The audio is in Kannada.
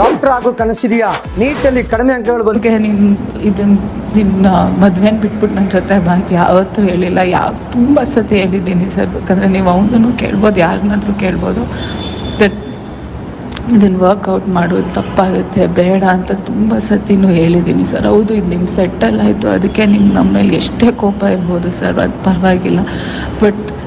ಡಾಕ್ಟರ್ ಆಗೋ ಕನಸಿದೆಯಾ? ನೀಟಲ್ಲಿ ಕಡಿಮೆ ಅಂಕಗಳು ಬಂದು ನೀನು ಇದನ್ನ ನಿನ್ನ ಮದುವೆನ ಬಿಟ್ಬಿಟ್ಟು ನನ್ನ ಜೊತೆ ಬಂತು ಯಾವತ್ತೂ ಹೇಳಿಲ್ಲ. ಯಾವ ತುಂಬ ಸತಿ ಹೇಳಿದ್ದೀನಿ ಸರ್. ಬೇಕಂದರೆ ನೀವು ಅವನನ್ನು ಕೇಳ್ಬೋದು, ಯಾರನ್ನಾದ್ರೂ ಕೇಳ್ಬೋದು. ದಟ್ ಇದನ್ನು ವರ್ಕೌಟ್ ಮಾಡೋದು ತಪ್ಪಾಗುತ್ತೆ, ಬೇಡ ಅಂತ ತುಂಬ ಸತಿನೂ ಹೇಳಿದ್ದೀನಿ ಸರ್. ಹೌದು, ಇದು ನಿಮ್ಮ ಸೆಟ್ಟಲ್ ಆಯಿತು. ಅದಕ್ಕೆ ನಿಮ್ಗೆ ನಮ್ಮ ಮೇಲೆ ಎಷ್ಟೇ ಕೋಪ ಇರ್ಬೋದು ಸರ್, ಅದು ಪರವಾಗಿಲ್ಲ. ಬಟ್